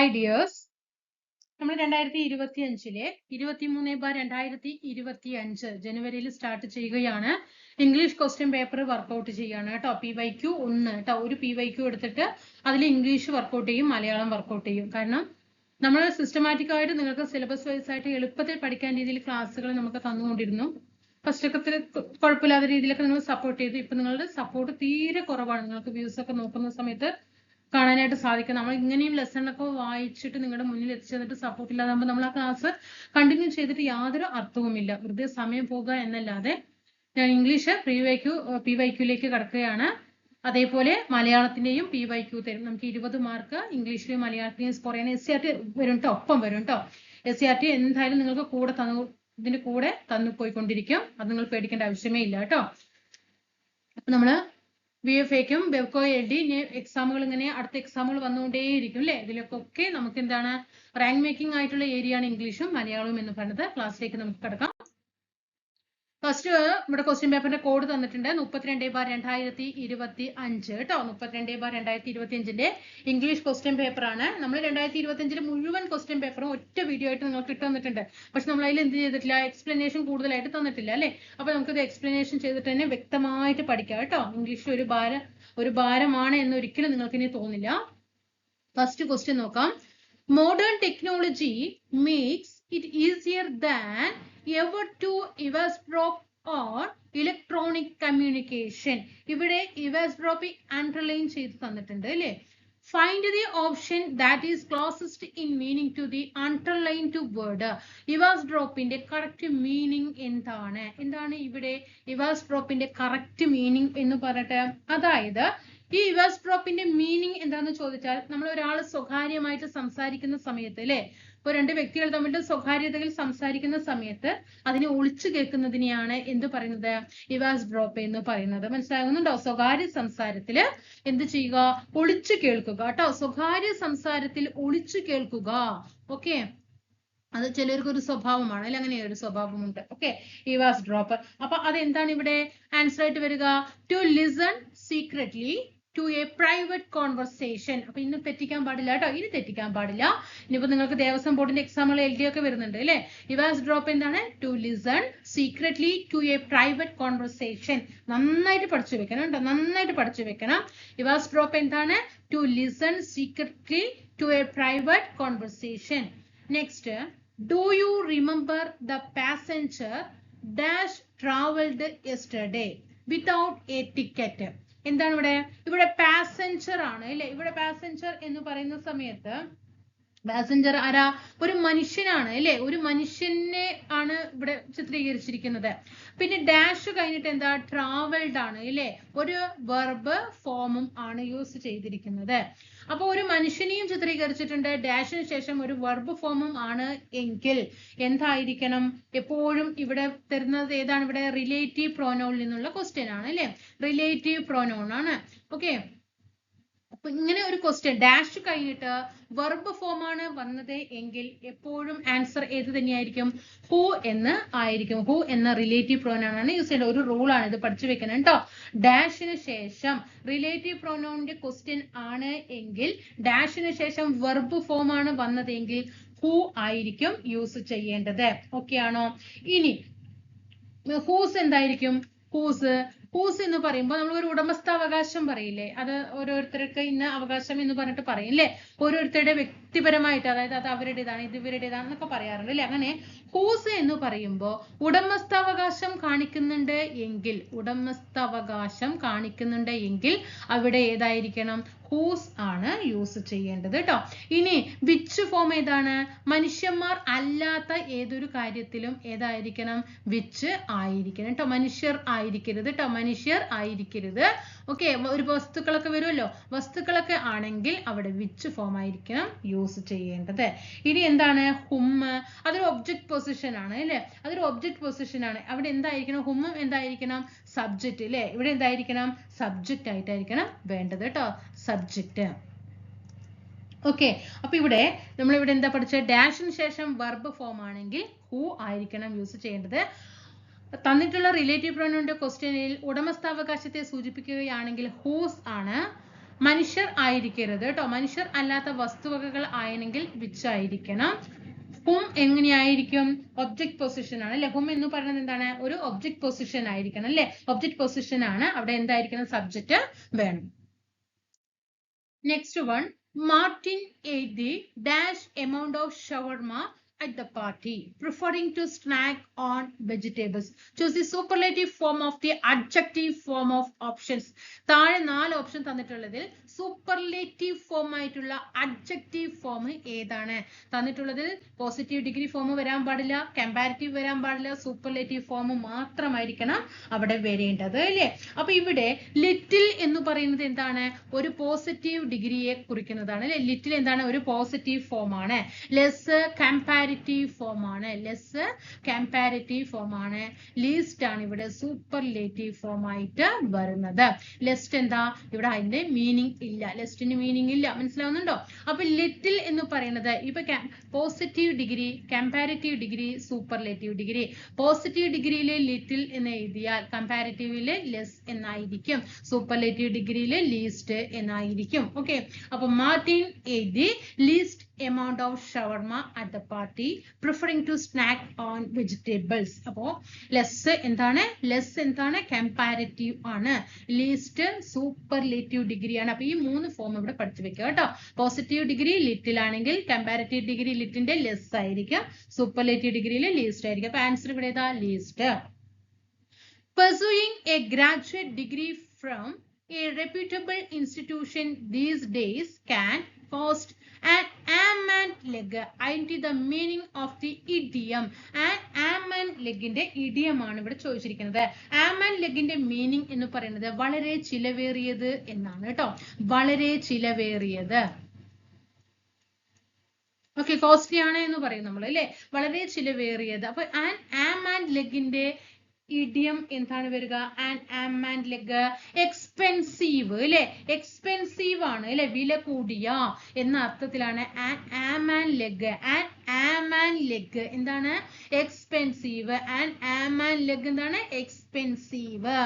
Hi dears നമ്മൾ രണ്ടായിരത്തി ഇരുപത്തി അഞ്ചിലെ ഇരുപത്തി മൂന്ന് ബാർ രണ്ടായിരത്തി ഇരുപത്തി അഞ്ച് ജനുവരിയിൽ സ്റ്റാർട്ട് ചെയ്യുകയാണ്. ഇംഗ്ലീഷ് ക്വസ്റ്റ്യൻ പേപ്പർ വർക്കൗട്ട് ചെയ്യാണ് കേട്ടോ. പി വൈ ക്യു ഒന്ന് കേട്ടോ. ഒരു പി വൈ ക്യു എടുത്തിട്ട് അതിൽ ഇംഗ്ലീഷ് വർക്കൗട്ട് ചെയ്യും മലയാളം വർക്കൗട്ട് ചെയ്യും. കാരണം നമ്മൾ സിസ്റ്റമാറ്റിക് ആയിട്ട് നിങ്ങൾക്ക് സിലബസ് വൈസ് ആയിട്ട് എളുപ്പത്തിൽ പഠിക്കാൻ രീതിയിൽ ക്ലാസ്സുകൾ നമുക്ക് തന്നുകൊണ്ടിരുന്നു. ഫസ്റ്റ് ഒക്കെ കുഴപ്പമില്ലാത്ത രീതിയിലൊക്കെ നിങ്ങൾ സപ്പോർട്ട് ചെയ്തു. ഇപ്പൊ നിങ്ങളുടെ സപ്പോർട്ട് തീരെ കുറവാണ്. നിങ്ങൾക്ക് വ്യൂസ് ഒക്കെ നോക്കുന്ന സമയത്ത് കാണാനായിട്ട് സാധിക്കും. നമ്മൾ ഇങ്ങനെയും ലെസൺ ഒക്കെ വായിച്ചിട്ട് നിങ്ങളുടെ മുന്നിൽ എത്തിച്ചേർന്നിട്ട് സപ്പോർട്ട് ഇല്ലാതാകുമ്പോൾ നമ്മൾ ആ ക്ലാസ് കണ്ടിന്യൂ ചെയ്തിട്ട് യാതൊരു അർത്ഥവുമില്ല. വെറുതെ സമയം പോകുക എന്നല്ലാതെ ഞാൻ ഇംഗ്ലീഷ് പ്രീ വൈക്യു പി വൈക്യുലേക്ക് കിടക്കുകയാണ്. അതേപോലെ മലയാളത്തിന്റെയും പി വൈ ക്യു തരും. നമുക്ക് ഇരുപത് മാർക്ക് ഇംഗ്ലീഷിലെയും മലയാളത്തിലെയും സ്കോർ ചെയ്യണം എസ് സി ആർ ടി വരും കേട്ടോ ഒപ്പം വരും കേട്ടോ എസ് സി ആർ ടി എന്തായാലും നിങ്ങൾക്ക് കൂടെ തന്നു ഇതിന്റെ കൂടെ തന്നു പോയിക്കൊണ്ടിരിക്കും. അത് നിങ്ങൾ പേടിക്കേണ്ട ആവശ്യമേ ഇല്ല കേട്ടോ അപ്പൊ നമ്മൾ വി എഫ് എക്കും ബെവ്കോ എൽ ഡി എക്സാമുകൾ ഇങ്ങനെ അടുത്ത എക്സാമുകൾ വന്നുകൊണ്ടേയിരിക്കും അല്ലേ ഇതിലൊക്കെ നമുക്ക് എന്താണ് റാങ്ക് മേക്കിംഗ് ആയിട്ടുള്ള ഏരിയ ആണ് ഇംഗ്ലീഷും മലയാളവും എന്ന് പറയുന്നത് ക്ലാസ്സിലേക്ക് നമുക്ക് കിടക്കാം. ഫസ്റ്റ് നമ്മുടെ ക്വസ്റ്റ്യൻ പേപ്പറിന്റെ കോഡ് തന്നിട്ടുണ്ട്. മുപ്പത്തിരണ്ട് ബാർ രണ്ടായിരത്തി ഇരുപത്തി അഞ്ച് കേട്ടോ മുപ്പത്തിരണ്ട് ബാർ രണ്ടായിരത്തി ഇരുപത്തി അഞ്ചിന്റെ ഇംഗ്ലീഷ് ക്വസ്റ്റ്യൻ പേപ്പർ ആണ്. നമ്മൾ രണ്ടായിരത്തി ഇരുപത്തി അഞ്ചിലെ മുഴുവൻ ക്വസ്റ്റ്യൻ പേപ്പറും ഒറ്റ വീഡിയോ ആയിട്ട് നിങ്ങൾക്ക് തന്നിട്ടുണ്ട് പക്ഷെ നമ്മൾ അതിൽ എന്ത് ചെയ്തിട്ടില്ല? എക്സ്പ്ലനേഷൻ കൂടുതലായിട്ട് തന്നിട്ടില്ല അല്ലേ? അപ്പൊ നമുക്കിത് എക്സ്പ്ലനേഷൻ ചെയ്തിട്ട് തന്നെ വ്യക്തമായിട്ട് പഠിക്കാം കേട്ടോ. ഇംഗ്ലീഷിൽ ഒരു ഭാരം ഒരു ഭാരമാണ് എന്ന് ഒരിക്കലും നിങ്ങൾക്ക് ഇനി തോന്നില്ല. ഫസ്റ്റ് ക്വസ്റ്റ്യൻ നോക്കാം. Modern technology makes it easier than ever to eavesdrop or electronic communication. ഇവിടെ ഇവാസ്പ്രോപ്പ് അണ്ടർലൈൻ ചെയ്ത് തന്നിട്ടുണ്ട് അല്ലേ? Find the option that is closest in meaning to the underline to word ഇവാസ് ഡ്രോപ്പിന്റെ കറക്റ്റ് മീനിങ് എന്താണ്? എന്താണ് ഇവിടെ ഇവാസ് ഡ്രോപ്പിന്റെ കറക്റ്റ് മീനിങ് എന്ന് പറയട്ടെ അതായത് ഈ ഇവാസ് ഡ്രോപ്പിന്റെ മീനിങ് എന്താണെന്ന് ചോദിച്ചാൽ നമ്മൾ ഒരാൾ സ്വകാര്യമായിട്ട് സംസാരിക്കുന്ന സമയത്ത് അല്ലെ? ഇപ്പൊ രണ്ട് വ്യക്തികൾ തമ്മിൽ സ്വകാര്യതയിൽ സംസാരിക്കുന്ന സമയത്ത് അതിനെ ഒളിച്ചു കേൾക്കുന്നതിനെയാണ് എന്ത് പറയുന്നത്? ഇവാസ് ഡ്രോപ്പ് എന്ന് പറയുന്നത്. മനസ്സിലാകുന്നുണ്ടോ? സ്വകാര്യ സംസാരത്തിൽ എന്ത് ചെയ്യുക? ഒളിച്ചു കേൾക്കുക. കേട്ടോ? സ്വകാര്യ സംസാരത്തിൽ ഒളിച്ചു കേൾക്കുക. ഓക്കെ? അത് ചിലർക്ക് ഒരു സ്വഭാവമാണ്. അല്ലെ അങ്ങനെ ഒരു സ്വഭാവമുണ്ട്. ഓക്കെ? വാസ് ഡ്രോപ്പ് അപ്പൊ അതെന്താണ് ഇവിടെ? ആൻസർ ആയിട്ട് വരിക. To listen secretly to a private conversation അപ്പൊ ഇന്ന് തെറ്റിക്കാൻ പാടില്ല കേട്ടോ ഇനി തെറ്റിക്കാൻ പാടില്ല. ഇനിയിപ്പോ നിങ്ങൾക്ക് ദേവസ്വം ബോർഡിന്റെ എക്സാമുകൾ എൽ ഡി ഒക്കെ വരുന്നുണ്ട് അല്ലെ? ഇവാസ് ഡ്രോപ്പ് എന്താണ്? To listen secretly to a private conversation നന്നായിട്ട് പഠിച്ചു വെക്കണം കേട്ടോ നന്നായിട്ട് പഠിച്ചു വെക്കണം. ഇവാസ് ഡ്രോപ്പ് എന്താണ്? To listen secretly to a private conversation next do you remember the passenger dash travelled yesterday without a ticket എന്താണ് ഇവിടെ? ഇവിടെ പാസഞ്ചർ ആണ് അല്ലെ? ഇവിടെ പാസഞ്ചർ എന്ന് പറയുന്ന സമയത്ത് പാസഞ്ചർ ആരാ ഒരു മനുഷ്യനാണ് അല്ലെ? ഒരു മനുഷ്യനെ ആണ് ഇവിടെ ചിത്രീകരിച്ചിരിക്കുന്നത്. പിന്നെ ഡാഷ് കഴിഞ്ഞിട്ട് എന്താ? ട്രാവൽഡ് ആണ് അല്ലെ? ഒരു വെർബ് ഫോമും ആണ് യൂസ് ചെയ്തിരിക്കുന്നത്. അപ്പൊ ഒരു മനുഷ്യനെയും ചിത്രീകരിച്ചിട്ടുണ്ട്. ഡാഷിന് ശേഷം ഒരു വെർബ് ഫോമും ആണ് എങ്കിൽ എന്തായിരിക്കണം? എപ്പോഴും ഇവിടെ തരുന്നത് ഏതാണ്? ഇവിടെ റിലേറ്റീവ് പ്രോനോണിൽ നിന്നുള്ള ക്വസ്റ്റ്യൻ ആണ് അല്ലെ? റിലേറ്റീവ് പ്രോനോൺ ആണ്. ഓക്കെ അപ്പൊ ഇങ്ങനെ ഒരു ക്വസ്റ്റ്യൻ ഡാഷ് കഴിഞ്ഞിട്ട് വെർബ് ഫോം ആണ് വന്നത് എങ്കിൽ എപ്പോഴും ആൻസർ ഏത് തന്നെയായിരിക്കും? ഹു എന്ന് ആയിരിക്കും. ഹു എന്ന റിലേറ്റീവ് പ്രോനൗണാണ് യൂസ് ചെയ്യേണ്ട ഒരു റൂൾ ആണ് ഇത് പഠിച്ചു വെക്കണം കേട്ടോ ഡാഷിന് ശേഷം റിലേറ്റീവ് പ്രോനൗണിന്റെ ക്വസ്റ്റ്യൻ ആണ് എങ്കിൽ ഡാഷിന് ശേഷം വെർബ് ഫോം ആണ് വന്നതെങ്കിൽ ഹു ആയിരിക്കും യൂസ് ചെയ്യേണ്ടത്? ഓക്കെ ആണോ? ഇനി ഹൂസ് എന്തായിരിക്കും? ഹൂസ് ഹൂസ് എന്ന് പറയുമ്പോൾ നമ്മൾ ഒരു ഉടമസ്ഥാവകാശം പറയില്ലേ? അത് ഓരോരുത്തർക്ക് ഇന്ന അവകാശം എന്ന് പറഞ്ഞിട്ട് പറയും അല്ലേ ഓരോരുത്തരുടെ വ്യക്തിപരമായിട്ട് അതായത് അത് അവരുടേതാണ് ഇത് ഇവരുടേതാണെന്നൊക്കെ പറയാറുണ്ട് അല്ലേ അങ്ങനെ ഹൂസ് എന്ന് പറയുമ്പോൾ ഉടമസ്ഥാവകാശം കാണിക്കുന്നുണ്ട് എങ്കിൽ ഉടമസ്ഥാവകാശം കാണിക്കുന്നുണ്ട് എങ്കിൽ അവിടെ ഏതായിരിക്കണം? ഹൂസ് ആണ് യൂസ് ചെയ്യേണ്ടത് കേട്ടോ ഇനി വിച്ച് ഫോം ഏതാണ്? മനുഷ്യന്മാർ അല്ലാത്ത ഏതൊരു കാര്യത്തിലും ഏതായിരിക്കണം? വിച്ച് ആയിരിക്കണം കേട്ടോ മനുഷ്യർ ആയിരിക്കരുത് കേട്ടോ മനുഷ്യർ ആയിരിക്കരുത്. ഓക്കെ ഒരു വസ്തുക്കളൊക്കെ വരുമല്ലോ. വസ്തുക്കളൊക്കെ ആണെങ്കിൽ അവിടെ വിച്ച് ഫോം ആയിരിക്കണം യൂസ് ചെയ്യേണ്ടത്. ഇനി എന്താണ്? ഹും അതൊരു ഒബ്ജക്ട് പൊസിഷൻ ആണ് അല്ലേ? അതൊരു ഒബ്ജക്ട് പൊസിഷൻ ആണ്. അവിടെ എന്തായിരിക്കണം? ഹും എന്തായിരിക്കണം? സബ്ജക്റ്റ് അല്ലേ ഇവിടെ എന്തായിരിക്കണം? സബ്ജക്റ്റ് ആയിട്ടായിരിക്കണം വേണ്ടത് കേട്ടോ. സബ്ജക്റ്റ് ഓക്കെ അപ്പൊ ഇവിടെ നമ്മൾ ഇവിടെ എന്താ പഠിച്ചത് ഡാഷിന് ശേഷം വെർബ് ഫോം ആണെങ്കിൽ ഹു ആയിരിക്കണം യൂസ് ചെയ്യേണ്ടത്? തന്നിട്ടുള്ള റിലേറ്റീവ് പ്രൊനൗണിന്റെ ക്വസ്റ്റ്യനിൽ ഉടമസ്ഥാവകാശത്തെ സൂചിപ്പിക്കുകയാണെങ്കിൽ ഹൂസ് ആണ്? മനുഷ്യർ ആയിരിക്കരുത് കേട്ടോ. മനുഷ്യർ അല്ലാത്ത വസ്തുവകകൾ ആയെങ്കിൽ വിച്ച് ആയിരിക്കണം? ഹും എങ്ങനെയായിരിക്കും? ഒബ്ജക്ട് പൊസിഷൻ ആണ് അല്ലെ? ഹും എന്ന് പറയുന്നത് എന്താണ്? ഒരു ഒബ്ജക്ട് പൊസിഷൻ ആയിരിക്കണം അല്ലെ? ഒബ്ജക്ട് പൊസിഷൻ ആണ്. അവിടെ എന്തായിരിക്കണം? സബ്ജക്റ്റ് വേണം. Next one Martin ate the dash amount of shawarma at the party, preferring to snack on vegetables. Choose the superlative form of the adjective form of options. താഴെ നാല് option തന്നിട്ടുള്ളതിൽ superlative form ആയിട്ടുള്ള adjective form ഏതാണ്? തന്നിട്ടുള്ളതിൽ positive degree form വരാൻ പാടില്ല comparative വരാൻ പാടില്ല സൂപ്പർലേറ്റീവ് ഫോം മാത്രമായിരിക്കണം അവിടെ വരേണ്ടത് അല്ലേ? അപ്പൊ ഇവിടെ ലിറ്റിൽ എന്ന് പറയുന്നത് എന്താണ്? ഒരു പോസിറ്റീവ് ഡിഗ്രിയെ കുറിക്കുന്നതാണ് അല്ലെ? ലിറ്റിൽ എന്താണ്? ഒരു പോസിറ്റീവ് ഫോം ആണ്. ലെസ് കമ്പാരിറ്റീവ് ഫോം ആണ്. ലെസ് കമ്പാരിറ്റീവ് ഫോം ആണ്. ലീസ്റ്റ് ആണ് ഇവിടെ സൂപ്പർലേറ്റീവ് ഫോം ആയിട്ട് വരുന്നത്. ലെസ്റ്റ് എന്താ? ഇവിടെ അതിന്റെ മീനിങ് ഇല്ല. ലെസ്റ്റിന് മീനിങ് ഇല്ല. മനസ്സിലാവുന്നുണ്ടോ? അപ്പൊ ലിറ്റിൽ എന്ന് പറയുന്നത് ഇപ്പൊ positive degree comparative degree superlative degree positive ഡിഗ്രിയിലെ little എന്ന് എഴുതിയാൽ കമ്പാരിറ്റീവിൽ ലെസ് എന്നായിരിക്കും. സൂപ്പർലേറ്റീവ് ഡിഗ്രിയിലെ ലീസ്റ്റ് എന്നായിരിക്കും. ഓക്കെ അപ്പൊ മാർട്ടിൻ എഴുതി least amount of shawarma at the party preferring to snack on vegetables അപ്പോ ലെസ് എന്താണ്? ലെസ് എന്താണ്? കമ്പാരറ്റീവ് ആണ്. ലീസ്റ്റ് superlative ഡിഗ്രി ആണ്. അപ്പൊ ഈ മൂന്ന് ഫോം ഇവിടെ പഠിച്ചു വെക്കുക കേട്ടോ. പോസിറ്റീവ് ഡിഗ്രി ലിറ്റിൽ ആണെങ്കിൽ കമ്പാരറ്റീവ് ഡിഗ്രി ലിറ്റിന്റെ ലെസ് ആയിരിക്കും. സൂപ്പർലേറ്റീവ് ഡിഗ്രിയിൽ ലീസ്റ്റ് ആയിരിക്കും. അപ്പൊ ആൻസർ ഇവിടെ ഏതാ? Least pursuing a graduate degree from a reputable institution these days can cost an leg. Identify the meaning of the idiom. An arm and legന്റെ idiom ആണ് ഇവിടെ ചോദിച്ചിരിക്കുന്നത്. ആം ആൻഡ് ലെഗിന്റെ മീനിങ് എന്ന് പറയുന്നത് വളരെ ചിലവേറിയത് എന്നാണ് കേട്ടോ. വളരെ ചിലവേറിയത്. ഓക്കെ കോസ്റ്റ്ലി ആണ് എന്ന് പറയും നമ്മൾ അല്ലേ? വളരെ ചിലവേറിയത്. അപ്പൊ ആൻ ആം ആൻഡ് ലെഗിന്റെ ഇഡിയം എന്താണ് വരിക? And arm and leg expensive അല്ലെ എക്സ്പെൻസീവ് ആണ് അല്ലെ വില കൂടിയ. എന്ന അർത്ഥത്തിലാണ് an arm and leg an arm and leg എന്താണ്? Expensive and arm and leg എന്താണ്? എക്സ്പെൻസീവ്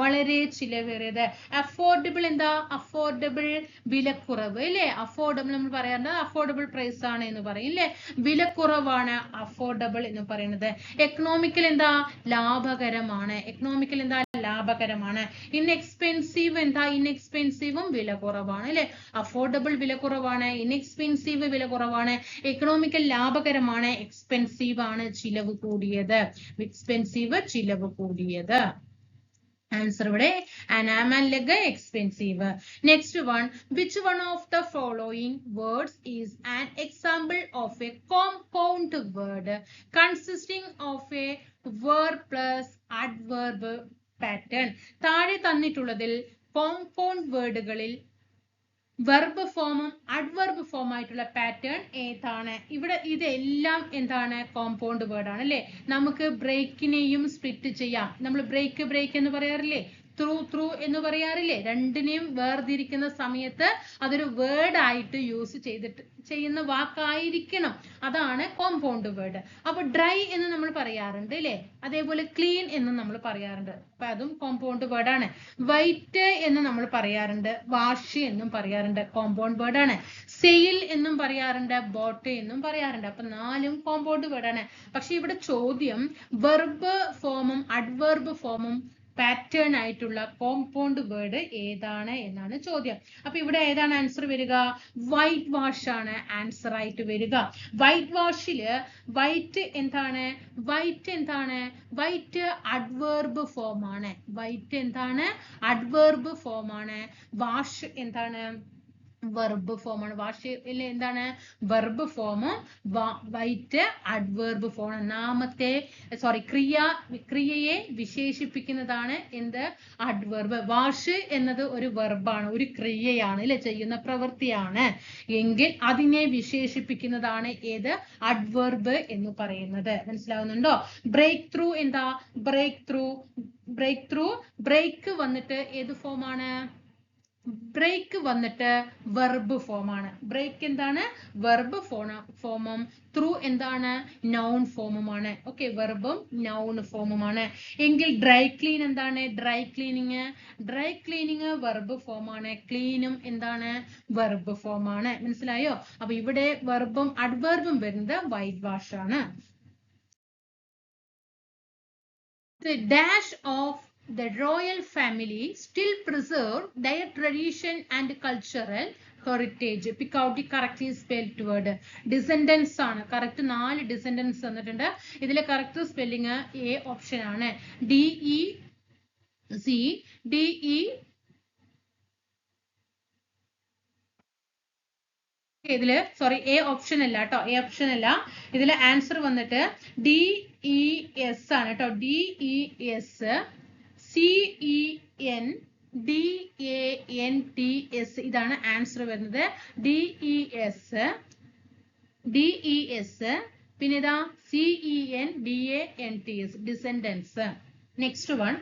വളരെ ചിലവേറിയത്. അഫോർഡബിൾ എന്താ? അഫോർഡബിൾ വിലക്കുറവ് അല്ലേ അഫോർഡബിൾ നമ്മൾ പറയാറുണ്ട്. അഫോർഡബിൾ പ്രൈസ് ആണ് എന്ന് പറയും അല്ലേ വിലക്കുറവാണ് അഫോർഡബിൾ എന്ന് പറയുന്നത്. എക്കണോമിക്കൽ എന്താ? ലാഭകരമാണ്. എക്കണോമിക്കൽ എന്താ? ലാഭകരമാണ്. ഇൻഎക്സ്പെൻസീവ് എന്താ? ഇൻഎക്സ്പെൻസീവും വില കുറവാണ് അല്ലെ? അഫോർഡബിൾ വില കുറവാണ്. ഇൻഎക്സ്പെൻസീവ് വില കുറവാണ്. എക്കണോമിക്കൽ ലാഭകരമാണ്. എക്സ്പെൻസീവ് ആണ് ചിലവ് കൂടിയത്. എക്സ്പെൻസീവ് ചിലവ് കൂടിയത്. ആൻസർ ഇവിടെ. അനാമലഗ് expensive next one which one of the following words is an example of a compound word consisting of a word plus adverb pattern താഴെ തന്നിട്ടുള്ളതിൽ കോമ്പൗണ്ട് വേർഡുകളിൽ വെർബ് ഫോമും അഡ്വർബ് ഫോം ആയിട്ടുള്ള പാറ്റേൺ ഏതാണ്? ഇവിടെ ഇതെല്ലാം എന്താണ്? കോമ്പൗണ്ട് വേർഡ് ആണ് അല്ലെ? നമുക്ക് ബ്രേക്കിനെയും സ്പ്ലിറ്റ് ചെയ്യാം. നമ്മൾ ബ്രേക്ക് ബ്രേക്ക് എന്ന് പറയാറില്ലേ? ത്രൂ ത്രൂ എന്ന് പറയാറില്ലേ? രണ്ടിനെയും വേർതിരിക്കുന്ന സമയത്ത് അതൊരു വേർഡ് ആയിട്ട് യൂസ് ചെയ്തിട്ട് ചെയ്യുന്ന വാക്കായിരിക്കണം. അതാണ് കോമ്പൗണ്ട് വേർഡ് അപ്പൊ ഡ്രൈ എന്ന് നമ്മൾ പറയാറുണ്ട് അല്ലേ അതേപോലെ ക്ലീൻ എന്ന് നമ്മൾ പറയാറുണ്ട്. അപ്പൊ അതും കോമ്പൗണ്ട് വേർഡാണ് വൈറ്റ് എന്ന് നമ്മൾ പറയാറുണ്ട്. വാഷ് എന്നും പറയാറുണ്ട്. കോമ്പൗണ്ട് വേർഡ് ആണ്. സെയിൽ എന്നും പറയാറുണ്ട്. ബോട്ട് എന്നും പറയാറുണ്ട്. അപ്പൊ നാലും കോമ്പൗണ്ട് വേർഡാണ് പക്ഷെ ഇവിടെ ചോദ്യം വെർബ് ഫോമും അഡ്വർബ് ഫോമും പാറ്റേൺ ആയിട്ടുള്ള കോമ്പൗണ്ട് വേർഡ് ഏതാണ് എന്നാണ് ചോദ്യം. അപ്പൊ ഇവിടെ ഏതാണ് ആൻസർ വരിക? വൈറ്റ് വാഷ് ആണ് ആൻസർ ആയിട്ട് വരിക. വൈറ്റ് വാഷിൽ വൈറ്റ് എന്താണ്? വൈറ്റ് എന്താണ്? വൈറ്റ് അഡ്വേർബ് ഫോം ആണ്. വൈറ്റ് എന്താണ്? അഡ്വേർബ് ഫോം ആണ്. വാഷ് എന്താണ്? വെർബ് ഫോമാണ് വാഷ് എന്താണ്? വെർബ് ഫോമും വൈറ്റ് അഡ്വേർബ് ഫോം നാമത്തെ സോറി ക്രിയ ക്രിയയെ വിശേഷിപ്പിക്കുന്നതാണ് എന്ത്? അഡ്വേർബ് വാഷ് എന്നത് ഒരു വെർബാണ് ഒരു ക്രിയയാണ് അല്ലെ? ചെയ്യുന്ന പ്രവൃത്തിയാണ്. എങ്കിൽ അതിനെ വിശേഷിപ്പിക്കുന്നതാണ് ഏത്? അഡ്വേർബ് എന്ന് പറയുന്നത്. മനസ്സിലാവുന്നുണ്ടോ? ബ്രേക്ക് ത്രൂ എന്താ? Break through break through break വന്നിട്ട് ഏത് ഫോമാണ് ബ്രേക്ക് വന്നിട്ട് വെർബ് ഫോം ആണ്. ബ്രേക്ക് എന്താണ്? വെർബ് ഫോമും ത്രൂ എന്താണ്? നൗൺ ഫോമുമാണ് ഓക്കെ വെർബും നൗൺ ഫോമുമാണ് എങ്കിൽ ഡ്രൈ ക്ലീൻ എന്താണ്? Dry cleaning dry cleaning verb ഫോമാണ് ക്ലീനും എന്താണ്? വെർബ് ഫോമാണ് മനസ്സിലായോ? അപ്പൊ ഇവിടെ വെർബും അഡ്വെർബും വരുന്നത് വൈറ്റ് വാഷ് ആണ്. Dash of the royal family still preserve their tradition and cultural heritage pick out the correct spelled word descendants ആണ് കറക്റ്റ് നാല് ഡിസെൻഡൻസ് തന്നിട്ടുണ്ട് ഇതിലെ കറക്റ്റ് spelling എ ഓപ്ഷൻ ആണ് D E C D E ഇതിൽ sorry A option അല്ല കേട്ടോ A option അല്ല ഇതിലെ ആൻസർ വന്നിട്ട് ഡി ഇ എസ് ആണ് കേട്ടോ D E S C E N D A N T S ഇതാണ് ആൻസർ വരുന്നത്. D E S D E S പിന്നെ ഇതാ C E N D A N T S descendants next one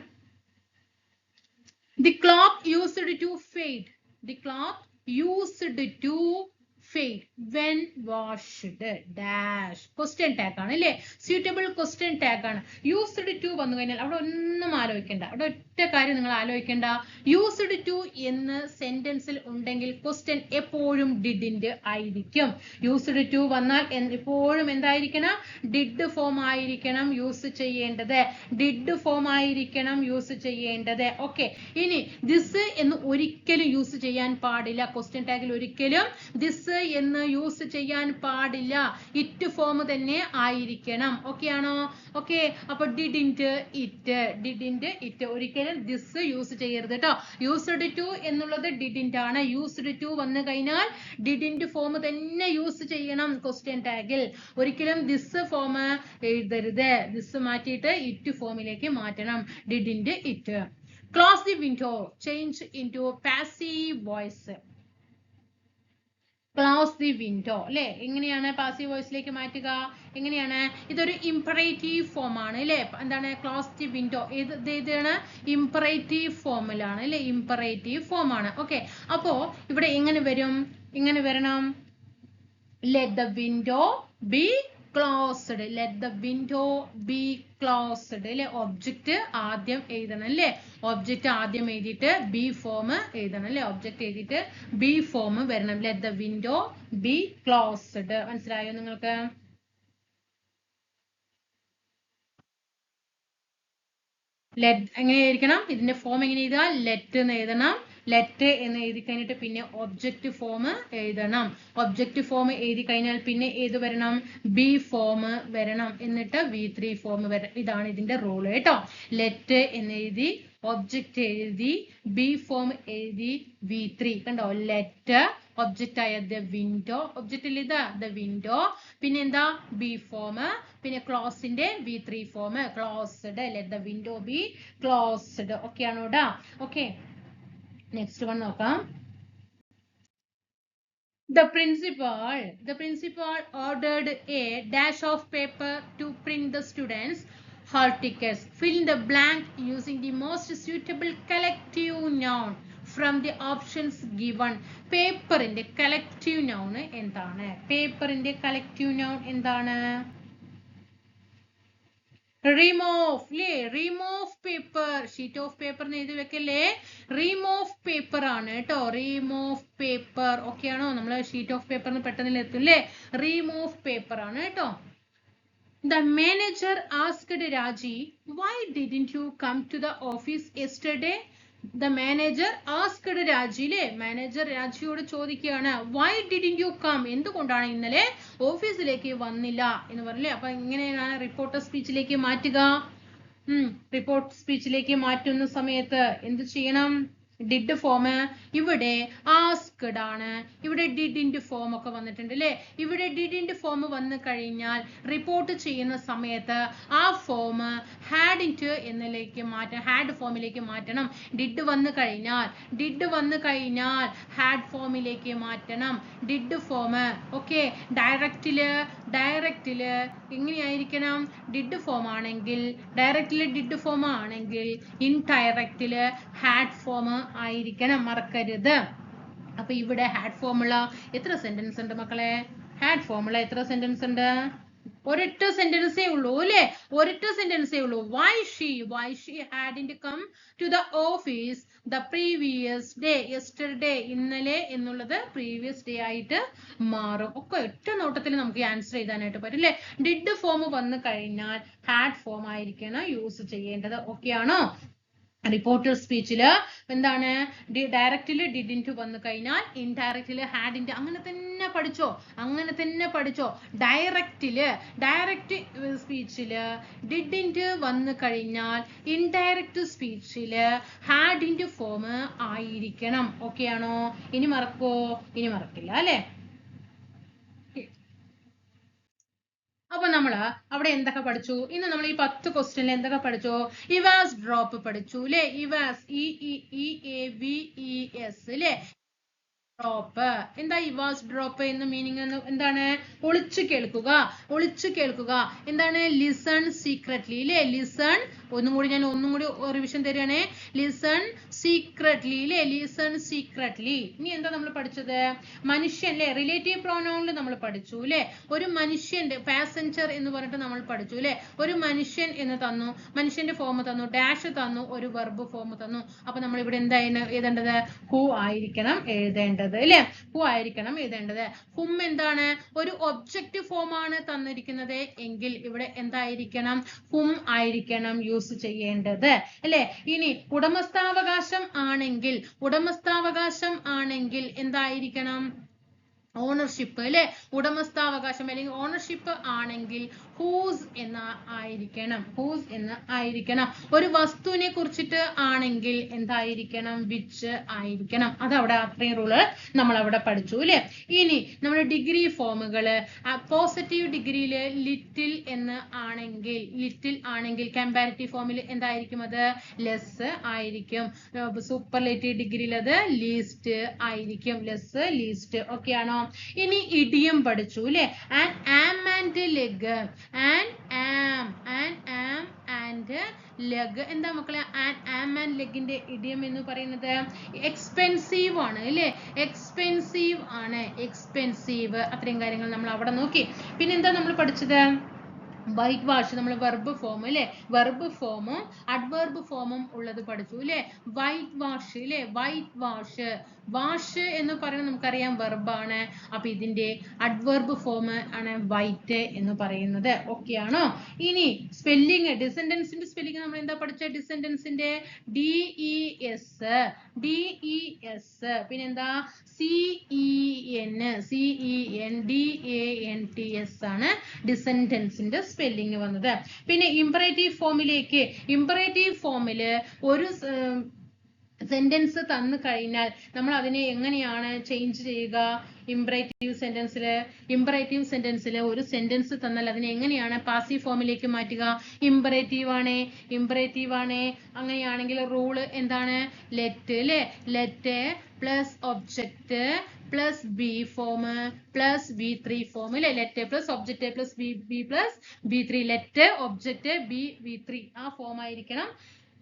the cloak used to fade the cloak used to fade when washed dash question tag ആണ് അല്ലേ suitable question tag ആണ്. Used to വന്നു കഴിഞ്ഞാൽ അവിടെ ഒന്നും ആലോചിക്കണ്ട. അവിടെ ഒറ്റ കാര്യം നിങ്ങൾ ആലോചിക്കണ്ട. യൂസ്ഡ് ടു എന്ന് സെന്റൻസിൽ ഉണ്ടെങ്കിൽ ക്വസ്റ്റ്യൻ എപ്പോഴും ഡിഡിന്റെ ആയിരിക്കും. യൂസ്ഡ് ടു വന്നാൽ എപ്പോഴും എന്തായിരിക്കണം? ഡിഡ് ഫോം ആയിരിക്കണം യൂസ് ചെയ്യേണ്ടത്. ഡിഡ് ഫോം ആയിരിക്കണം യൂസ് ചെയ്യേണ്ടത്. ഓക്കെ ഇനി ദിസ് എന്ന് ഒരിക്കലും യൂസ് ചെയ്യാൻ പാടില്ല. ക്വസ്റ്റ്യൻ ടാഗിൽ ഒരിക്കലും ദിസ് എന്ന് യൂസ് ചെയ്യാൻ പാടില്ല. ഇറ്റ് ഫോം തന്നെ ആയിരിക്കണം. ഓക്കെ ആണോ? ഓക്കെ അപ്പൊ ഡിഡിന്റ് ഇറ്റ് ഡിഡിന്റ് ഇറ്റ് ഒരിക്കലും ദിസ് യൂസ് ചെയ്യരുത് കേട്ടോ യൂസ്ഡ് ടു എന്നുള്ളത് ഡിഡിന്റ് ആണ്. യൂസ്ഡ് ടു വന്നു കഴിഞ്ഞാൽ ഡിഡിന്റ് ഫോം തന്നെ യൂസ് ചെയ്യണം ക്വസ്റ്റ്യൻ ടാഗിൽ ഒരിക്കലും ദിസ് ഫോം എഴുതരുത്. ദിസ് മാറ്റിയിട്ട് ഇറ്റ് ഫോമിലേക്ക് മാറ്റണം. Didn't it close the window change in to passive voice close the window അല്ലെ? എങ്ങനെയാണ് പാസീവ് വോയിസിലേക്ക് മാറ്റുക? എങ്ങനെയാണ്? ഇതൊരു ഇംപറേറ്റീവ് ആണ് അല്ലെ? എന്താണ്? ക്ലോസ് ദി വിൻഡോ ഇത് ഇത് ഇതാണ് ഇംപറേറ്റീവ് ഫോമിലാണ് അല്ലെ? ഇംപറേറ്റീവ് ആണ്. ഓക്കെ. അപ്പോ ഇവിടെ എങ്ങനെ വരും? ഇങ്ങനെ വരണം? Let the window be closed let the window be closed അല്ലെ ഒബ്ജക്റ്റ് ആദ്യം എഴുതണം അല്ലേ ഒബ്ജക്റ്റ് ആദ്യം എഴുതിയിട്ട് ബി ഫോം എഴുതണം അല്ലെ ഒബ്ജക്റ്റ് എഴുതിയിട്ട് ബി ഫോം വരണം. Let the window be closed മനസ്സിലായോ നിങ്ങൾക്ക്? ലെറ്റ് എങ്ങനെയായിരിക്കണം ഇതിന്റെ ഫോം എങ്ങനെ എഴുതുക? ലെറ്റ് എന്ന് എഴുതണം. ലെറ്റ് എന്ന് എഴുതി കഴിഞ്ഞിട്ട് പിന്നെ ഒബ്ജക്റ്റ് ഫോം എഴുതണം. ഒബ്ജക്റ്റ് ഫോം എഴുതി കഴിഞ്ഞാൽ പിന്നെ ഏത് വരണം? ബി ഫോം വരണം. എന്നിട്ട് വി ത്രീ ഫോം വരണം. ഇതാണ് ഇതിന്റെ റൂൾ കേട്ടോ. ലെറ്റ് എന്ന് എഴുതി ഒബ്ജക്റ്റ് എഴുതി ബി ഫോം എഴുതി വി ത്രീ കണ്ടോ? ലെറ്റ് ഒബ്ജക്റ്റ് ആയ ദ വിൻഡോ ഒബ്ജക്റ്റിൽ ഇതാ ദ വിൻഡോ പിന്നെ എന്താ? ബി ഫോം പിന്നെ ക്ലോസിന്റെ V three form closed let the window be closed okay ആണോടാ? Okay next one നോക്കാം The principal, the principal ordered a dash of paper to print the students' hall tickets. Fill in the blank using the most suitable collective noun from the options given. പേപ്പറിന്റെ collective noun എന്താണ് പേപ്പറിന്റെ collective noun എന്താണ് remove അല്ലേ remove paper sheet of paper എഴുതി വെക്കല്ലേ? Remove paper ആണ് കേട്ടോ. Remove paper okay ആണോ നമ്മൾ ഷീറ്റ് ഓഫ് പേപ്പറിന് പെട്ടെന്ന് എത്തും അല്ലേ റിമൂവ് പേപ്പർ ആണ് കേട്ടോ. The manager asked Raji why didn't you come to the office yesterday? The manager asked Raji manager രാജിയോട് ചോദിക്കുകയാണ് വൈ ഡിഡിൻ യു കം എന്തുകൊണ്ടാണ് ഇന്നലെ ഓഫീസിലേക്ക് വന്നില്ല? എന്ന് പറഞ്ഞില്ലേ? അപ്പൊ ഇങ്ങനെയാണ് റിപ്പോർട്ടർ സ്പീച്ചിലേക്ക് മാറ്റുക. റിപ്പോർട്ട് സ്പീച്ചിലേക്ക് മാറ്റുന്ന സമയത്ത് എന്ത് ചെയ്യണം? ഡിഡ് ഫോം ഇവിടെ ആസ്ക്ഡ് ആണ്. ഇവിടെ ഡിഡിന്റെ ഫോം ഒക്കെ വന്നിട്ടുണ്ട് അല്ലേ ഇവിടെ ഡിഡിന്റെ ഫോം വന്നു കഴിഞ്ഞാൽ റിപ്പോർട്ട് ചെയ്യുന്ന സമയത്ത് ആ ഫോം ഹാഡ് ഇന്റ് എന്നിലേക്ക് മാറ്റണം ഹാഡ് ഫോമിലേക്ക് മാറ്റണം. ഡിഡ് വന്നു കഴിഞ്ഞാൽ ഡിഡ് വന്നു കഴിഞ്ഞാൽ ഹാഡ് ഫോമിലേക്ക് മാറ്റണം. ഡിഡ് ഫോം ഓക്കെ ഡയറക്റ്റിൽ ഡയറക്റ്റിൽ എങ്ങനെയായിരിക്കണം ഡിഡ് ഫോം ആണെങ്കിൽ ഡയറക്റ്റിൽ ഡിഡ് ഫോം ആണെങ്കിൽ ഇൻഡയറക്റ്റിൽ ഹാഡ് ഫോം ആയിരിക്കണം. മറക്കരുത്. അപ്പൊ ഇവിടെ ഹാഡ് ഫോമുള്ള എത്ര സെന്റൻസ് ഉണ്ട് മക്കളെ? ഹാഡ് ഫോമുള്ള എത്ര സെന്റൻസ് ഉണ്ട്? ഒരൊറ്റ സെന്റൻസേ ഉള്ളൂ അല്ലേ? ഒരൊറ്റ സെന്റൻസേ ഉള്ളൂ. Why she why she in come to the office the previous day yesterday ഇന്നലെ എന്നുള്ളത് പ്രീവിയസ് ഡേ ആയിട്ട് മാറും. ഒക്കെ ഒറ്റ നോട്ടത്തിൽ നമുക്ക് ആൻസർ ചെയ്താനായിട്ട് പറ്റും അല്ലേ? ഡിഡ് ഫോം വന്നു കഴിഞ്ഞാൽ ഹാഡ് ഫോം ആയിരിക്കണം യൂസ് ചെയ്യേണ്ടത്. ഓക്കെ ആണോ? റിപ്പോർട്ടർ സ്പീച്ചിൽ എന്താണ്? ഡയറക്റ്റിൽ ഡിഡിന്റു വന്നു കഴിഞ്ഞാൽ ഇൻഡയറക്റ്റിൽ ഹാഡിന്റെ അങ്ങനെ തന്നെ പഠിച്ചോ അങ്ങനെ തന്നെ പഠിച്ചോ. ഡയറക്റ്റിൽ ഡയറക്റ്റ് സ്പീച്ചിൽ ഡിഡിന്റ് വന്നു കഴിഞ്ഞാൽ ഇൻഡയറക്റ്റ് സ്പീച്ചിൽ ഹാഡിന്റെ ഫോം ആയിരിക്കണം. ഓക്കെ ആണോ? ഇനി മറക്കോ ഇനി മറക്കില്ല അല്ലേ? അപ്പൊ നമ്മൾ അവിടെ എന്തൊക്കെ പഠിച്ചു? ഇന്ന് നമ്മൾ ഈ പത്ത് ക്വസ്റ്റ്യനിൽ എന്തൊക്കെ പഠിച്ചു? ഇവാസ് ഡ്രോപ്പ് പഠിച്ചു അല്ലെ eaves E E A V E S അല്ലെ ഡ്രോപ്പ്. എന്താ ഇവാസ് ഡ്രോപ്പ് എന്ന മീനിങ് എന്താണ്? ഒളിച്ചു കേൾക്കുക. ഒളിച്ചു കേൾക്കുക. എന്താണ്? ലിസൺ സീക്രട്ട്ലി അല്ലെ ലിസൺ ഒന്നും കൂടി ഞാൻ ഒന്നും കൂടി റിവിഷൻ തരികയാണേ. ലിസൺ സീക്രട്ട്ലി അല്ലെ ലിസൺ സീക്രട്ട്ലി ഇനി എന്താ നമ്മൾ പഠിച്ചത്? മനുഷ്യൻ അല്ലെ റിലേറ്റീവ് പ്രോനൗണിൽ നമ്മൾ പഠിച്ചു അല്ലെ ഒരു മനുഷ്യന്റെ പാസഞ്ചർ എന്ന് പറഞ്ഞിട്ട് നമ്മൾ പഠിച്ചു അല്ലെ ഒരു മനുഷ്യൻ എന്ന് തന്നു മനുഷ്യന്റെ ഫോം തന്നു ഡാഷ് തന്നു ഒരു വെർബ് ഫോം തന്നു. അപ്പൊ നമ്മൾ ഇവിടെ എന്താ എഴുതേണ്ടത്? ഹു ആയിരിക്കണം എഴുതേണ്ടത് അല്ലെ ഹു ആയിരിക്കണം എഴുതേണ്ടത്? ഹും എന്താണ്? ഒരു ഒബ്ജക്റ്റ് ഫോം ആണ് തന്നിരിക്കുന്നത്. എങ്കിൽ ഇവിടെ എന്തായിരിക്കണം? ഹും ആയിരിക്കണം? യൂസ് ചെയ്യേണ്ടത്. അല്ലെ? ഇനി ഉടമസ്ഥാവകാശം ആണെങ്കിൽ ഉടമസ്ഥാവകാശം ആണെങ്കിൽ എന്തായിരിക്കണം? ഓണർഷിപ്പ് അല്ലെ? ഉടമസ്ഥാവകാശം അല്ലെങ്കിൽ ഓണർഷിപ്പ് ആണെങ്കിൽ ഹൂസ് എന്ന ആയിരിക്കണം. ഹൂസ് എന്ന് ആയിരിക്കണം. ഒരു വസ്തുവിനെ കുറിച്ചിട്ട് ആണെങ്കിൽ എന്തായിരിക്കണം? വിച്ച് ആയിരിക്കണം. അതവിടെ അത്രയും റൂൾ നമ്മൾ അവിടെ പഠിച്ചു അല്ലെ ഇനി നമ്മുടെ ഡിഗ്രി ഫോമുകൾ പോസിറ്റീവ് ഡിഗ്രിയിൽ ലിറ്റിൽ എന്ന് ആണെങ്കിൽ ലിറ്റിൽ ആണെങ്കിൽ കമ്പാരിറ്റീവ് ഫോമിൽ എന്തായിരിക്കും അത്? ലെസ് ആയിരിക്കും. സൂപ്പർലേറ്റീവ് ഡിഗ്രിയിൽ അത് ലീസ്റ്റ് ആയിരിക്കും. ലെസ് ലീസ്റ്റ് ഓക്കെ ആണോ? ഇനി ഇഡിയം പഠിച്ചു അല്ലെ and arm and leg and arm and arm and leg എന്താ മക്കളെ? ആൻഡ് ആം ആൻഡ് ലെഗിന്റെ ഇഡിയം എന്ന് പറയുന്നത് എക്സ്പെൻസീവ് ആണ് അല്ലേ? എക്സ്പെൻസീവ് ആണ്. എക്സ്പെൻസീവ് അത്രയും കാര്യങ്ങൾ നമ്മൾ അവിടെ നോക്കി. പിന്നെ എന്താ നമ്മൾ പഠിച്ചത്? വൈറ്റ് വാഷ് നമ്മൾ വെർബ് ഫോം അല്ലേ? വെർബ് ഫോമും അഡ്വർബ് ഫോമും ഉള്ളത് പഠിച്ചു അല്ലേ? വൈറ്റ് വാഷ് അല്ലേ? വൈറ്റ് വാഷ് വാഷ് എന്ന് പറയുന്നത് നമുക്കറിയാം വെർബാണ് അപ്പൊ ഇതിന്റെ അഡ്വർബ് ഫോം ആണ് വൈറ്റ് എന്ന് പറയുന്നത്. ഓക്കെ ആണോ? ഇനി സ്പെല്ലിങ് ഡിസെൻഡൻസിന്റെ സ്പെല്ലിങ് നമ്മൾ എന്താ പഠിച്ച? ഡിസെൻഡൻസിന്റെ D E S D E S പിന്നെന്താ? C E N C E N D A N T S ആണ് ഡിസെൻഡൻസിന്റെ സ്പെല്ലിങ് വന്നത്. പിന്നെ ഇമ്പറേറ്റീവ് ഫോമിലേക്ക് ഇമ്പറേറ്റീവ് ഫോമിൽ ഒരു സെന്റൻസ് തന്നു കഴിഞ്ഞാൽ നമ്മൾ അതിനെ എങ്ങനെയാണ് ചേഞ്ച് ചെയ്യുക? ഇംപറേറ്റീവ് സെന്റൻസിൽ ഇംപറേറ്റീവ് സെന്റൻസിൽ ഒരു സെന്റൻസ് തന്നാൽ അതിനെ എങ്ങനെയാണ് പാസീവ് ഫോമിലേക്ക് മാറ്റുക? ഇംപറേറ്റീവ് ആണ് ഇംപറേറ്റീവ് ആണ്. അങ്ങനെയാണെങ്കിൽ റൂൾ എന്താണ്? ലെറ്റ് അല്ലേ let plus object plus be form plus B three form അല്ലെ let plus object plus be be plus B three let object be B three ആ ഫോം ആയിരിക്കണം.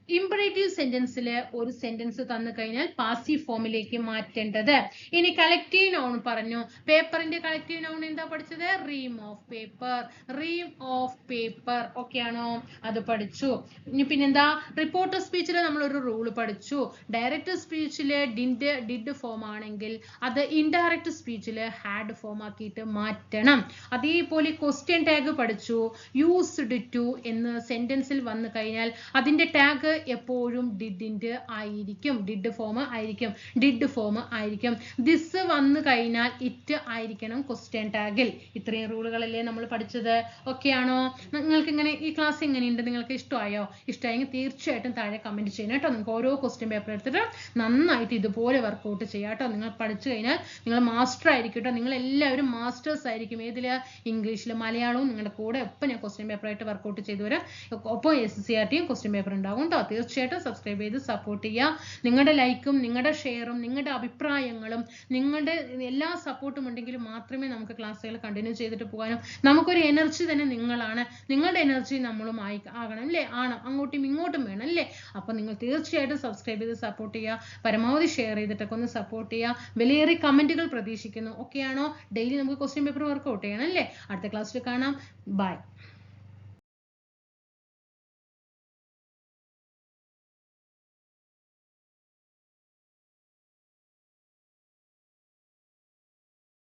ഇമ്പറേറ്റീവ് സെന്റൻസിൽ ഒരു സെന്റൻസ് തന്നു കഴിഞ്ഞാൽ പാസീവ് ഫോമിലേക്ക് മാറ്റേണ്ടത്. ഇനി കളക്റ്റീവ് നൗൺ പറഞ്ഞു. പേപ്പറിന്റെ കളക്റ്റീവ് നൗൺ എന്താ പഠിച്ചത്? Ream of paper ream of paper okay ആണോ? അത് പഠിച്ചു. ഇനി പിന്നെന്താ? റിപ്പോർട്ടർ സ്പീച്ചിൽ നമ്മൾ ഒരു റൂൾ പഠിച്ചു. ഡയറക്റ്റ് സ്പീച്ചിൽ ഡിൻഡ് ഡിഡ് ഫോം ആണെങ്കിൽ അത് ഇൻഡയറക്റ്റ് സ്പീച്ചിൽ ഹാഡ് ഫോം ആക്കിയിട്ട് മാറ്റണം. അതേപോലെ ക്വസ്റ്റ്യൻ ടാഗ് പഠിച്ചു. യൂസ്ഡ് ടു എന്ന് സെന്റൻസിൽ വന്നു കഴിഞ്ഞാൽ അതിന്റെ ടാഗ് എപ്പോഴും ഡിഡിന്റെ ആയിരിക്കും. ഡിഡ് ഫോം ആയിരിക്കും. ഡിഡ് ഫോം ആയിരിക്കും. ദിസ് വന്നു കഴിഞ്ഞാൽ ഇറ്റ് ആയിരിക്കണം ക്വസ്റ്റ്യൻ ടാഗിൽ ഇത്രയും റൂളുകളല്ലേ നമ്മൾ പഠിച്ചത്? ഓക്കെ ആണോ? നിങ്ങൾക്ക് ഇങ്ങനെ ഈ ക്ലാസ് എങ്ങനെയുണ്ട്? നിങ്ങൾക്ക് ഇഷ്ടമായോ? ഇഷ്ടമായെങ്കിൽ തീർച്ചയായിട്ടും താഴെ കമന്റ് ചെയ്യണം കേട്ടോ. നിങ്ങൾക്ക് ഓരോ ക്വസ്റ്റ്യൻ പേപ്പർ എടുത്തിട്ട് നന്നായിട്ട് ഇതുപോലെ വർക്കൗട്ട് ചെയ്യാം കേട്ടോ. നിങ്ങൾ പഠിച്ചു കഴിഞ്ഞാൽ നിങ്ങൾ മാസ്റ്റർ ആയിരിക്കും കേട്ടോ. നിങ്ങൾ എല്ലാവരും മാസ്റ്റേഴ്സ് ആയിരിക്കും. ഏതിൽ ഇംഗ്ലീഷിൽ മലയാളവും. നിങ്ങളുടെ കൂടെ ഒപ്പം ഞാൻ ക്വസ്റ്റ്യൻ പേപ്പർ ആയിട്ട് വർക്കൗട്ട് ചെയ്തു വരാം? ഒപ്പം എസ് സി ആർ ടിയും ക്വസ്റ്റ്യൻ പേപ്പർ ഉണ്ടാകും കേട്ടോ. തീർച്ചയായിട്ടും സബ്സ്ക്രൈബ് ചെയ്ത് സപ്പോർട്ട് ചെയ്യുക നിങ്ങളുടെ ലൈക്കും നിങ്ങളുടെ ഷെയറും നിങ്ങളുടെ അഭിപ്രായങ്ങളും നിങ്ങളുടെ എല്ലാ സപ്പോർട്ടും ഉണ്ടെങ്കിൽ മാത്രമേ നമുക്ക് ക്ലാസ്സുകൾ കണ്ടിന്യൂ ചെയ്തിട്ട് പോകാനും നമുക്കൊരു എനർജി തന്നെ നിങ്ങളാണ്. നിങ്ങളുടെ എനർജി നമ്മളും ആയി ആകണം അല്ലേ? ആണ്. അങ്ങോട്ടും ഇങ്ങോട്ടും വേണം അല്ലേ? അപ്പോൾ നിങ്ങൾ തീർച്ചയായിട്ടും സബ്സ്ക്രൈബ് ചെയ്ത് സപ്പോർട്ട് ചെയ്യുക പരമാവധി ഷെയർ ചെയ്തിട്ടൊക്കെ ഒന്ന് സപ്പോർട്ട് ചെയ്യുക വിലയേറിയ കമന്റുകൾ പ്രതീക്ഷിക്കുന്നു. ഓക്കെ ആണോ? ഡെയിലി നമുക്ക് ക്വസ്റ്റ്യൻ പേപ്പർ വർക്ക് ഔട്ട് ചെയ്യണം അല്ലേ? അടുത്ത ക്ലാസ്സിൽ കാണാം. ബൈ